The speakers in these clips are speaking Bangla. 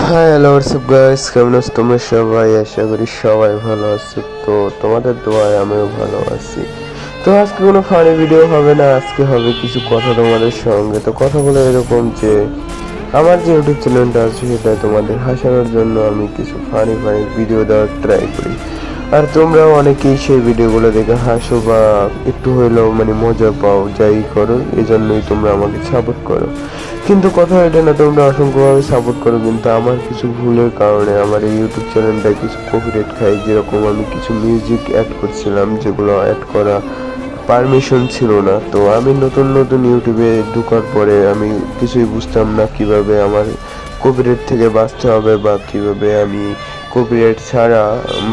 হাই হ্যালো হোয়াটসঅ্যাপ গাইস কেমন আছো তোমরা সবাই? আশা করি সবাই ভালো আছো। তো তোমাদের দোয়ায় আমিও ভালো আছি। তো আজকে কোনো ফানি ভিডিও হবে না, আজকে হবে কিছু কথা তোমাদের সঙ্গে। তো কথা বলে এরকম যে, আমার যে ইউটিউব চ্যানেলটা আছে সেটা তোমাদের হাসানোর জন্য আমি কিছু ফানি ফানি ভিডিও দেওয়ার ট্রাই করি। আর তোমরাও অনেকেই সেই ভিডিওগুলো দেখে হাসো বা একটু হইলেও মানে মজা পাও, যাই করো এই জন্যই তোমরা আমাকে সাপোর্ট করো। কিন্তু কথা এটা না, তোমরা অসংখ্যভাবে সাপোর্ট করো, কিন্তু আমার কিছু ভুলের কারণে আমার এই ইউটিউব চ্যানেলটা কিছু কপিরাইট খাই যেরকম আমি কিছু মিউজিক অ্যাড করছিলাম, যেগুলো অ্যাড করা পারমিশন ছিল না। তো আমি নতুন নতুন ইউটিউবে ঢোকার পরে আমি কিছুই বুঝতাম না কীভাবে আমার কপিরাইট থেকে বাঁচতে হবে বা কীভাবে আমি কপিরাইট ছাড়া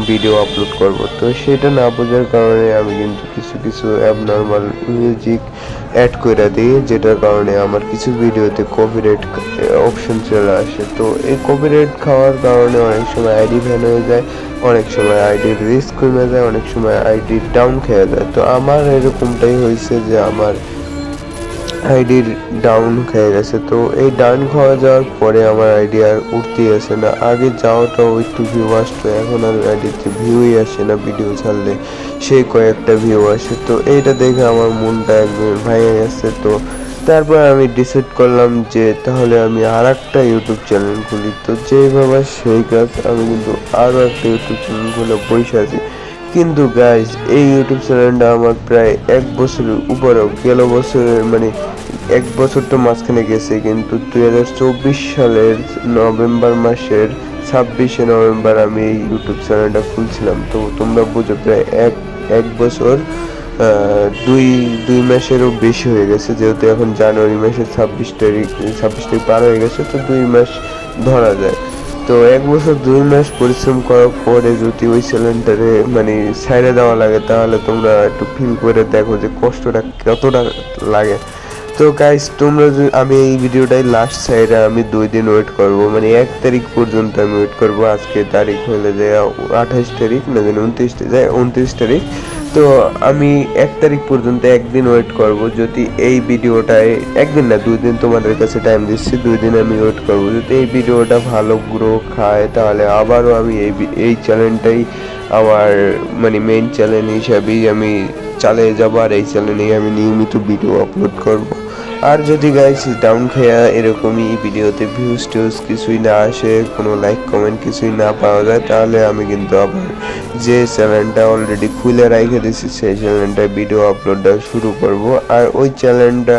ভিডিও আপলোড করব। তো সেটা না বোঝার কারণে আমি কিন্তু কিছু কিছু অ্যাবনর্মাল মিউজিক অ্যাড করে দিই, যেটার কারণে আমার কিছু ভিডিওতে কপিরাইট অপশন চলে আসে। তো এই কপিরাইট খাওয়ার কারণে অনেক সময় আইডি ভ্যান হয়ে যায়, অনেক সময় আইডির রিস্ক কমে যায়, অনেক সময় আইডি ডাউন খেয়ে যায়। তো আমার এরকমটাই হয়েছে যে আমার আইডির ডাউন খেয়ে গেছে। তো এই ডাউন খাওয়া যাওয়ার পরে আমার আইডি আর উঠতেই আসে না। আগে যাওয়াটাও একটু ভিউ আসতো, এখন আর আইডিতে ভিউই আসে না ভিডিও ছাড়লে। সেই কয়েকটা ভিউ আসে। তো এইটা দেখে আমার মনটা একদম ভেঙে গেছে। তো তারপর আমি ডিসাইড করলাম যে তাহলে আমি আর একটা ইউটিউব চ্যানেল খুলি। তো যেইভাবে সেই কাজ আমি কিন্তু আরও একটা ইউটিউব চ্যানেল খুলে বসে আছি। কিন্তু গাইজ এই ইউটিউব চ্যানেলটা আমার প্রায় এক বছরের উপরেও গেল বছরের মানে এক বছর তো মাঝখানে গেছে, কিন্তু দুই হাজার চব্বিশ সালের নভেম্বর মাসের ছাব্বিশে নভেম্বর আমি এই ইউটিউব চ্যানেলটা খুলছিলাম। তো তোমরা বুঝো প্রায় এক এক বছর দুই দুই মাসেরও বেশি হয়ে গেছে, যেহেতু এখন জানুয়ারি মাসের ছাব্বিশ তারিখ ছাব্বিশ তারিখ পার হয়ে গেছে, তো দুই মাস ধরা যায়। তো এক বছর দুই মাস পরিশ্রম করার পরে যদি ওই সিলিন্ডারে মানে সাইডে দেওয়া লাগে, তাহলে তোমরা একটু ফিল করে দেখো যে কষ্টটা কতটা লাগে। তো গাইস তোমরা আমি এই ভিডিওটাই লাস্ট সাইডে আমি দুই দিন ওয়েট করব। মানে এক তারিখ পর্যন্ত আমি ওয়েট করব। আজকে তারিখ হলে যে আঠাশ তারিখ না জানি উনত্রিশ যায় উনত্রিশ তারিখ। তো আমি এক তারিখ পর্যন্ত একদিন ওয়েট করব। যদি এই ভিডিওটায়, একদিন না, দুই দিন তোমাদের কাছে টাইম দিচ্ছি, দুই দিন আমি ওয়েট করব। যদি এই ভিডিওটা ভালো গ্রো খায়, তাহলে আবারও আমি এই এই চ্যানেলটাই আমার মানে মেইন চ্যানেল হিসাবেই আমি চালিয়ে যাব আর এই চ্যানেলেই আমি নিয়মিত ভিডিও আপলোড করব। আর যদি গাইস ডাউন খেয়া এরকমই ভিডিওতে ভিউজ টিউজ কিছুই না আসে, কোনো লাইক কমেন্ট কিছুই না পাওয়া যায়, তাহলে আমি কিন্তু আবার যে চ্যানেলটা অলরেডি খুলে রেখে দিয়েছি, সেই চ্যানেলটায় ভিডিও আপলোডটা শুরু করব। আর ওই চ্যানেলটা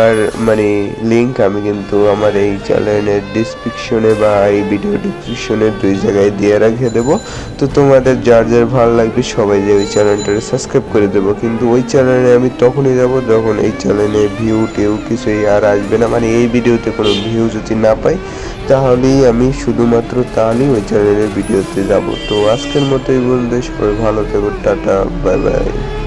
আর মানে লিংক আমি কিন্তু আমার এই চ্যানেলের ডিসক্রিপশনে বা এই ভিডিও ডিসক্রিপশনে দুই জায়গায় দিয়ে রেখে দেবো। তো তোমাদের যার যার ভালো লাগবে সবাই যে ওই চ্যানেলটাকে সাবস্ক্রাইব করে দেবো। কিন্তু ওই চ্যানেলে আমি তখনই যাব যখন এই চ্যানেলে ভিউ টিউ কিছুই আর আসবে না। মানে এই ভিডিওতে কোনো ভিউ যদি না পাই, তাহলেই আমি শুধুমাত্র তাহলেই ওই চ্যানেলের ভিডিওতে যাব। তো আজকের মতো এই বন্ধু সবাই ভালো থেকো। টাটা। Bye bye.